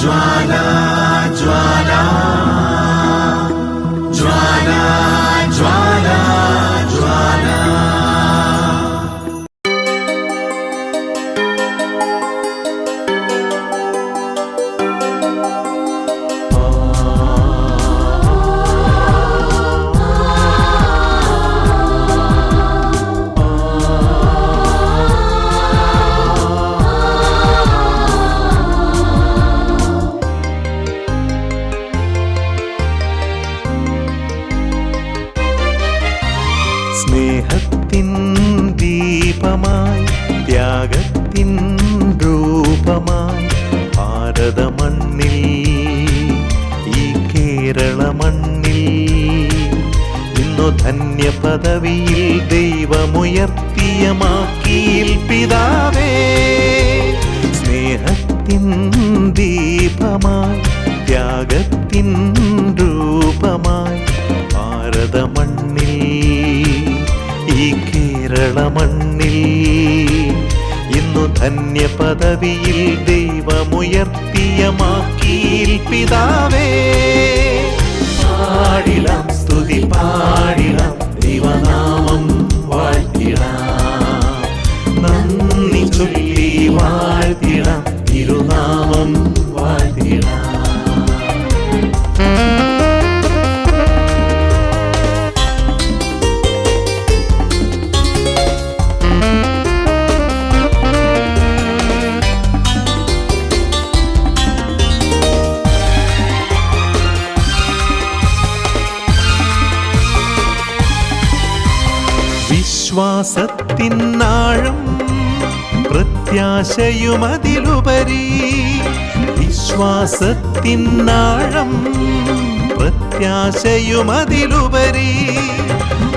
ज्वाला സ്നേഹത്തിൻ ദീപമായി ത്യാഗത്തിൻ രൂപമായി ഭാരത മണ്ണിൽ ഈ കേരള മണ്ണിൽ ഇന്നു ധന്യ പദവിയിൽ ദൈവമുയർത്തിയ പിതാവേ. ഈ കേരള മണ്ണിൽ ഇന്നു ധന്യ പദവിയിൽ ദൈവമുയർത്തിയ പാടിടാം സ്തുതി പാടിളം ദൈവനാമം വാഴ്ത്തിടാം. നന്ദി ചൊല്ലി വാഴ്ത്തിടാം തിരുനാമം വാഴ്ത്തിടാം. വിശ്വാസത്തിനാഴം പ്രത്യാശയുമതിലുപരി വിശ്വാസത്തിനാഴം പ്രത്യാശയുമതിലുപരി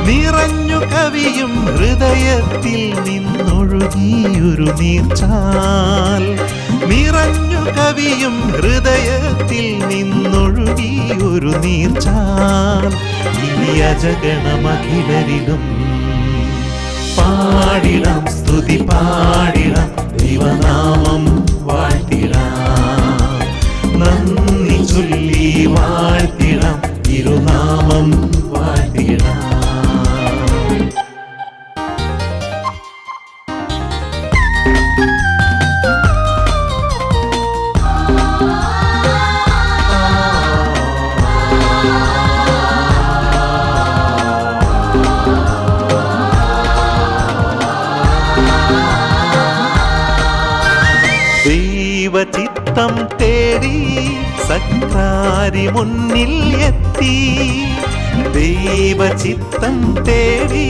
നിറഞ്ഞു കവിയും ഹൃദയത്തിൽ നിന്നൊഴുകിയൊരു നീർച്ചാൽ നിറഞ്ഞു കവിയും ഹൃദയത്തിൽ നിന്നൊഴുകിയൊരു നീർച്ചാൽ ഈ അജഗണമഖിലരിലും പാടിടാം സ്തുതി പാടിടാം ദൈവനാമം വാഴ്ത്തിടാം. നന്ദി ചൊല്ലി വാഴ്ത്തിടാം തിരുനാമം വാഴ്ത്തിടാം. ദൈവചിത്തം തേടി സക്രാരി മുന്നിൽ എത്തി. ദൈവചിത്തം തേടി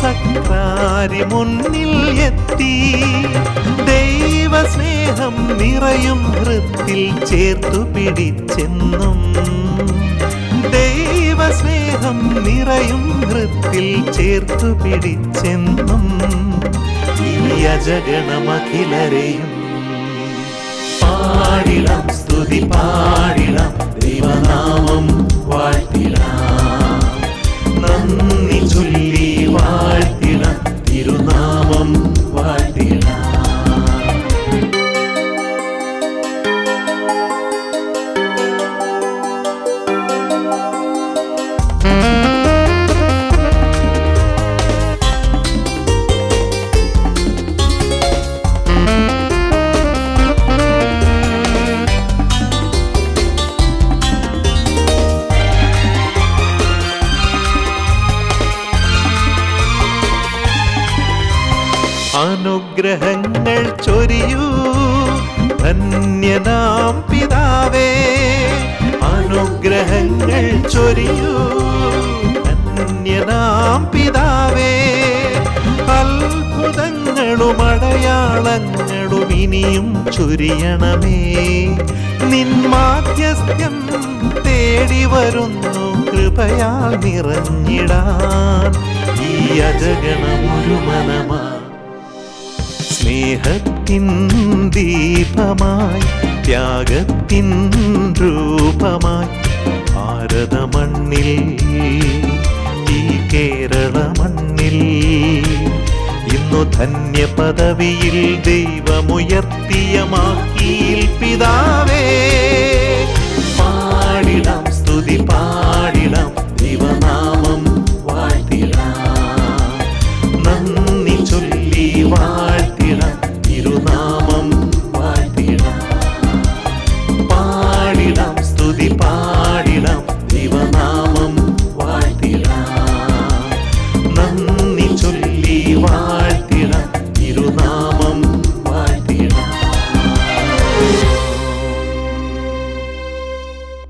സക്രാരി മുന്നിൽ എത്തി. ദൈവസ്നേഹം നിറയും ഹൃത്തിൽ ചേർത്തു പിടിച്ചെന്നും. ദൈവസ്നേഹം നിറയും ഹൃത്തിൽ ചേർത്തു പിടിച്ചെന്നും. ഈ അജഗണമഖിലരെയും പാടിടാം സ്തുതി പാടിടാം ദൈവനാമം വാഴ്ത്തിടാം. അനുഗ്രഹങ്ങൾ ചൊരിയൂ. ധന്യനാം പിതാവേ അനുഗ്രഹങ്ങൾ ചൊരിയൂ. ധന്യനാം പിതാവേ അത്ഭുതങ്ങളും അടയാളങ്ങളും ഇനിയും ചൊരിയണമേ. നിൻ മാധ്യസ്ഥ്യം തേടി വരുന്നു കൃപയാൽ നിറഞ്ഞിടാൻ. ഈ അജഗണമൊരു മനമാ സ്നേഹത്തിൻ ദീപമായി ത്യാഗത്തിൻ രൂപമായി ഭാരത മണ്ണിൽ ഈ കേരള മണ്ണിൽ ഇന്നു ധന്യ പദവിയിൽ ദൈവമുയർത്തിയ മാക്കിയിൽ പിതാവേ.